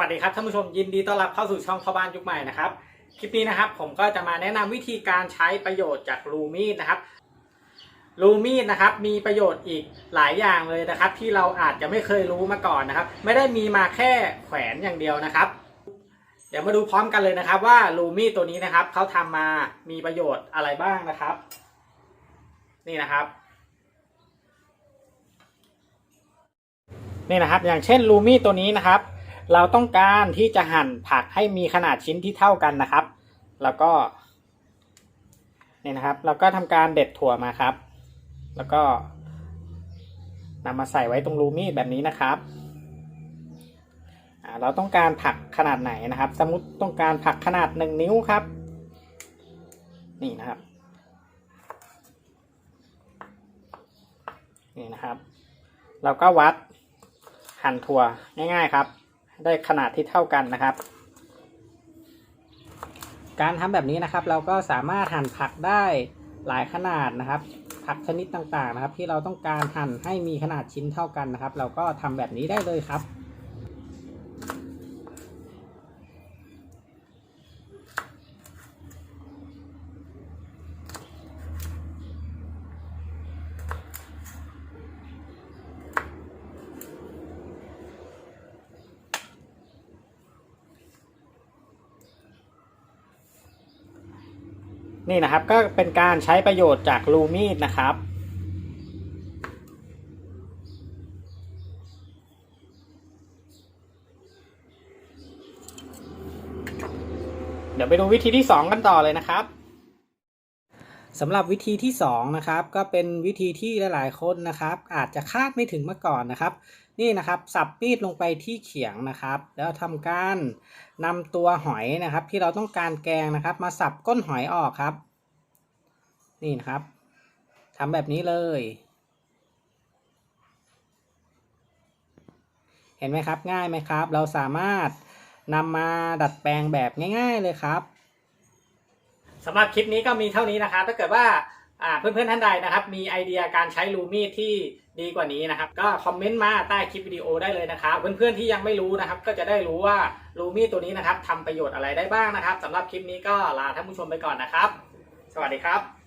สวัสดีครับท่านผู้ชมยินดีต้อนรับเข้าสู่ช่องพ่อบ้านยุคใหม่นะครับคลิปนี้นะครับผมก็จะมาแนะนำวิธีการใช้ประโยชน์จากรูมีดนะครับรูมีดนะครับมีประโยชน์อีกหลายอย่างเลยนะครับ ที่เราอาจจะไม่เคยรู้มาก่อนนะครับ ไม่ได้มีมาแค่แขวนอย่างเดียวนะครับ เดี๋ยวมาดูพร้อมกันเลยนะครับ ว่ารูมีดตัวนี้นะครับเขาทำมามีประโยชน์อะไรบ้างนะครับ นี่นะครับนี่นะครับ อย่างเช่นรูมี่ตัวนี้นะครับ เราต้องการที่จะหั่นผักให้มีขนาดชิ้นที่เท่ากันนะครับ แล้วก็นี่นะครับ เราก็ทำการเด็ดถั่วมาครับ แล้วก็นำมาใส่ไว้ตรงรูมีดแบบนี้นะครับเราต้องการผักขนาดไหนนะครับ สมมติต้องการผักขนาดหนึ่งนิ้วครับ นี่นะครับนี่นะครับ เราก็วัดหั่นถั่วง่าย ๆครับ ได้ขนาดที่เท่ากันนะครับ การทำแบบนี้นะครับ เราก็สามารถหั่นผักได้หลายขนาดนะครับ ผักชนิดต่างๆนะครับ ที่เราต้องการหั่นให้มีขนาดชิ้นเท่ากันนะครับ เราก็ทำแบบนี้ได้เลยครับ นี่นะครับก็เป็นการใช้ประโยชน์จากรูมีดนะครับ เดี๋ยวไปดูวิธีที่ 2 กันต่อเลยนะครับ สำหรับวิธีที่2นะครับก็เป็นวิธีที่หลายๆคนนะครับ อาจจะคาดไม่ถึงมาก่อนนะครับ นี่นะครับสับมีดลงไปที่เขียงนะครับ แล้วทำการนำตัวหอยนะครับ ที่เราต้องการแกงนะครับ มาสับก้นหอยออกครับ นี่นะครับทำแบบนี้เลย เห็นไหมครับง่ายไหมครับ เราสามารถนำมาดัดแปลงแบบง่าย ๆเลยครับ สำหรับคลิปนี้ก็มีเท่านี้นะครับ ถ้าเกิดว่าเพื่อนๆท่านใดนะครับ มีไอเดียการใช้ลูมีดที่ดีกว่านี้นะครับ ก็คอมเมนต์มาใต้คลิปวิดีโอได้เลยนะครับ เพื่อนๆที่ยังไม่รู้นะครับ ก็จะได้รู้ว่าลูมีดตัวนี้นะครับทำประโยชน์อะไรได้บ้างนะครับสำหรับคลิปนี้ก็ลาท่านผู้ชมไปก่อนนะครับ สวัสดีครับ